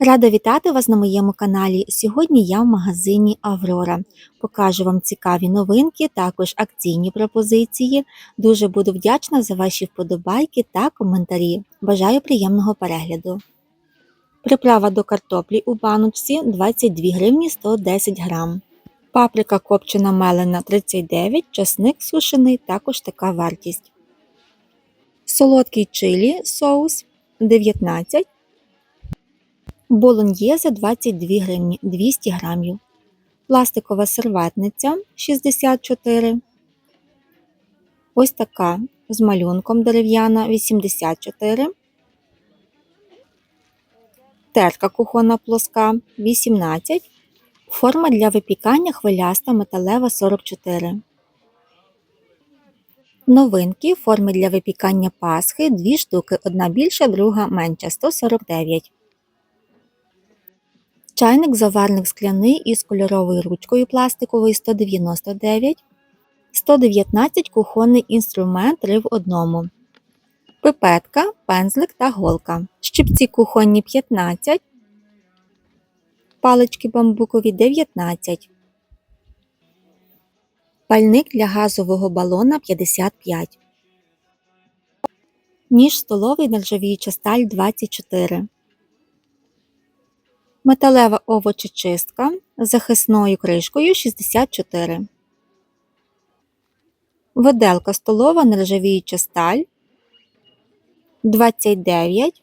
Рада вітати вас на моєму каналі. Сьогодні я в магазині Аврора. Покажу вам цікаві новинки, також акційні пропозиції. Дуже буду вдячна за ваші вподобайки та коментарі. Бажаю приємного перегляду. Приправа до картоплі у баночці 22 гривні 110 грам. Паприка копчена мелена 39, часник сушений, також така вартість. Солодкий чилі соус 19 Болоньєзе 22 гривні 200 грамів. Пластикова серветниця 64. Ось така з малюнком дерев'яна 84. Терка кухонна плоска 18. Форма для випікання хвиляста металева 44. Новинки форми для випікання пасхи 2 штуки, одна більша, друга менша 149. Чайник заварник скляний із кольоровою ручкою пластиковою 199, 119 кухонний інструмент 3 в одному, пипетка, пензлик та голка, щипці кухонні 15, палички бамбукові 19, пальник для газового балона 55, ніж столовий нержавіюча сталь 24 металева овочечистка з захисною кришкою 64. Виделка столова нержавіюча сталь 29.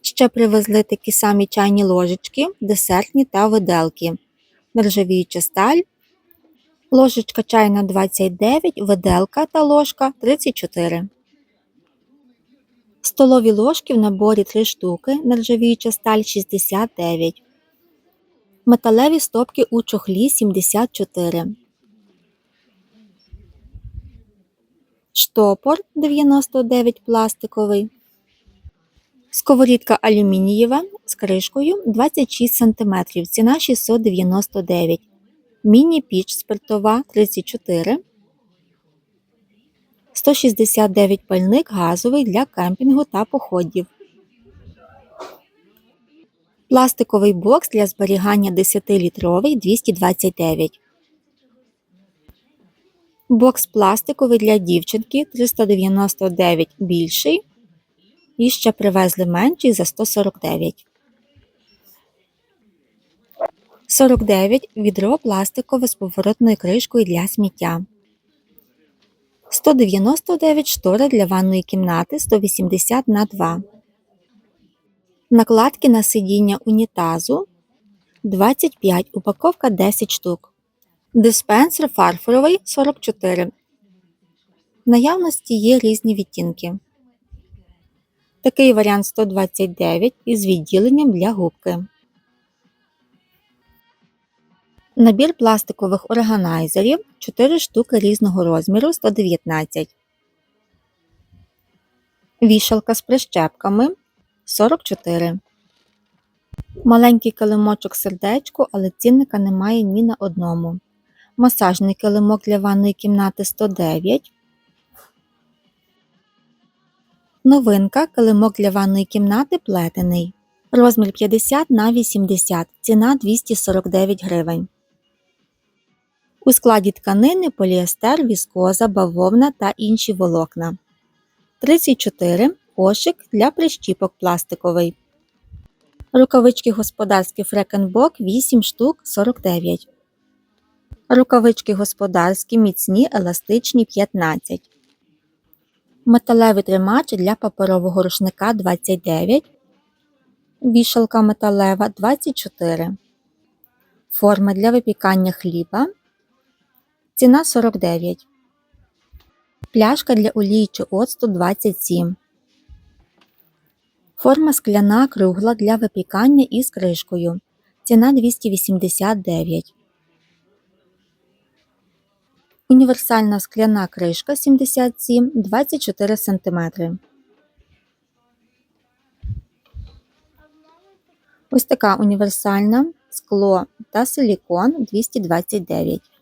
Ще привезли такі самі чайні ложечки, десертні та виделки. Нержавіюча сталь. Ложечка чайна 29, виделка та ложка 34. Столові ложки в наборі 3 штуки, нержавіюча сталь 69. Металеві стопки у чохлі 74. Штопор 99 пластиковий. Сковорідка алюмінієва з кришкою 26 см. Ціна 699 Міні-піч спиртова 34 169 пальник газовий для кемпінгу та походів. Пластиковий бокс для зберігання 10-літровий 229. Бокс пластиковий для дівчинки 399 більший. І ще привезли менший за 149. 49 відро пластикове з поворотною кришкою для сміття. 199 штори для ванної кімнати 180 на 2. Накладки на сидіння унітазу 25, упаковка 10 штук. Диспенсер фарфоровий 44. В наявності є різні відтінки. Такий варіант 129 із відділенням для губки. Набір пластикових органайзерів 4 штуки різного розміру 119. Вішалка з прищепками 44. Маленький килимочок сердечко, але цінника немає ні на одному. Масажний килимок для ванної кімнати 109. Новинка килимок для ванної кімнати плетений. Розмір 50 на 80. Ціна 249 гривень. У складі тканини поліестер, віскоза, бавовна та інші волокна. 34 кошик для прищіпок пластиковий. Рукавички господарські фрекенбок 8 штук 49. Рукавички господарські міцні еластичні 15. Металевий тримач для паперового рушника 29. Вішалка металева 24. Форма для випікання хліба Ціна 49. Пляшка для олії чи оцту 27. Форма скляна кругла для випікання із кришкою. Ціна 289. Універсальна скляна кришка 77 24 см. Ось така універсальна скло та силікон 229.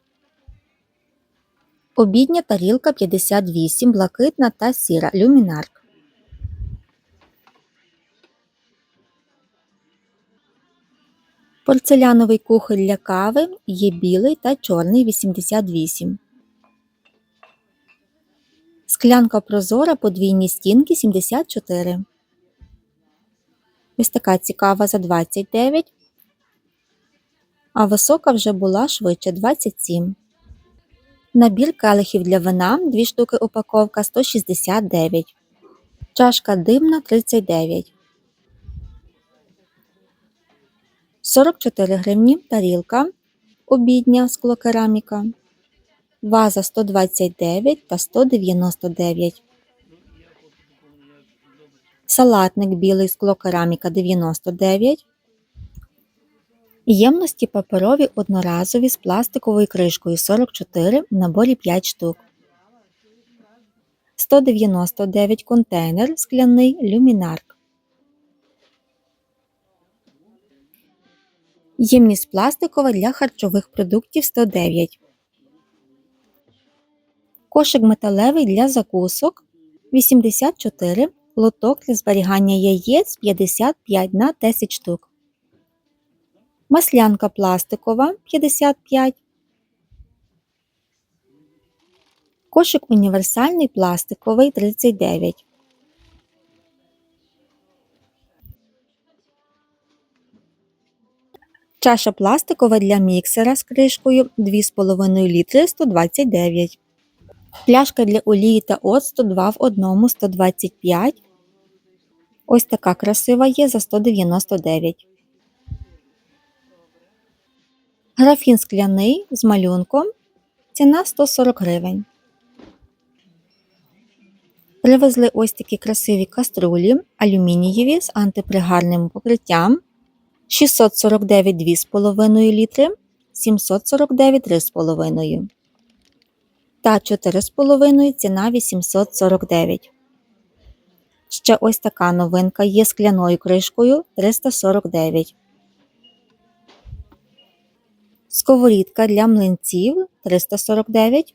Обідня тарілка 58, блакитна та сіра люмінарк. Порцеляновий кухоль для кави є білий та чорний 88. Склянка прозора подвійні стінки 74. Ось така цікава за 29. А висока вже була швидше 27. Набір келихів для вина 2 штуки упаковка 169. Чашка димна 39. 44 гривні тарілка обідня склокераміка. Ваза 129 та 199. Салатник білий склокераміка 99. Ємності паперові одноразові з пластиковою кришкою 44 в наборі 5 штук. 199 контейнер скляний люмінарк. Ємність пластикова для харчових продуктів 109. Кошик металевий для закусок 84. Лоток для зберігання яєць 55 на 10 штук. Маслянка пластикова 55. Кошик універсальний пластиковий 39. Чаша пластикова для міксера з кришкою 2,5 літри 129. Пляшка для олії та оцту 2 в 1 125. Ось така красива є за 199. Графін скляний з малюнком. Ціна 140 гривень. Привезли ось такі красиві каструлі алюмінієві з антипригарним покриттям 649 2,5 літри, 749 3,5 та 4,5 ціна 849. Ще ось така новинка є скляною кришкою 349. Сковорідка для млинців 349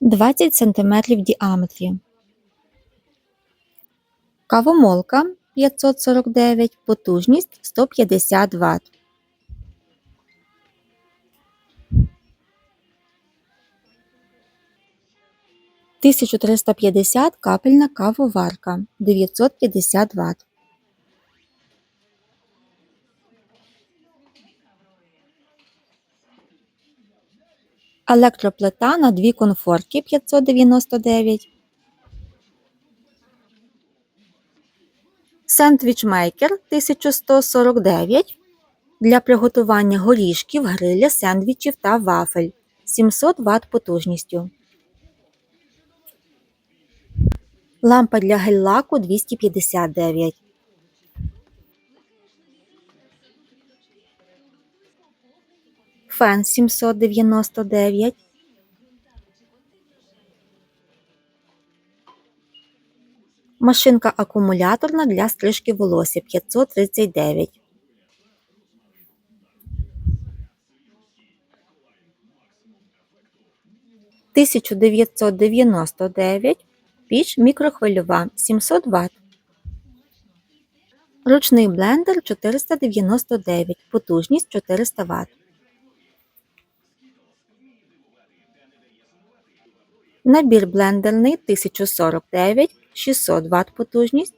20 см в діаметрі. Кавомолка 549, потужність 150 Вт. Тисячу триста п'ятдесят капельна кавоварка 950 Вт. Електроплита на дві конфорки 599. Сендвічмейкер 1149 для приготування горішків, гриля, сендвічів та вафель 700 Вт потужністю. Лампа для гель-лаку 259. Фен 799. Машинка акумуляторна для стрижки волосся 539. Тисячу дев'ятсот дев'яносто дев'ять піч мікрохвильова 700 Вт. Ручний блендер 499, потужність 400 Вт. Набір блендерний 1049 600 Вт потужність.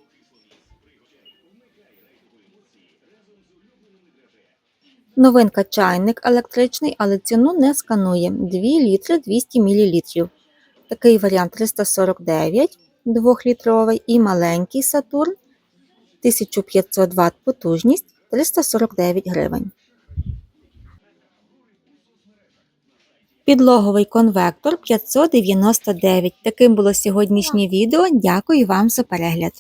Новинка чайник електричний, але ціну не сканує 2 літри 200 мл. Такий варіант 349 2-літровий і маленький Сатурн 1500 Вт потужність 349 гривень. Підлоговий конвектор 599. Таким було сьогоднішнє відео. Дякую вам за перегляд.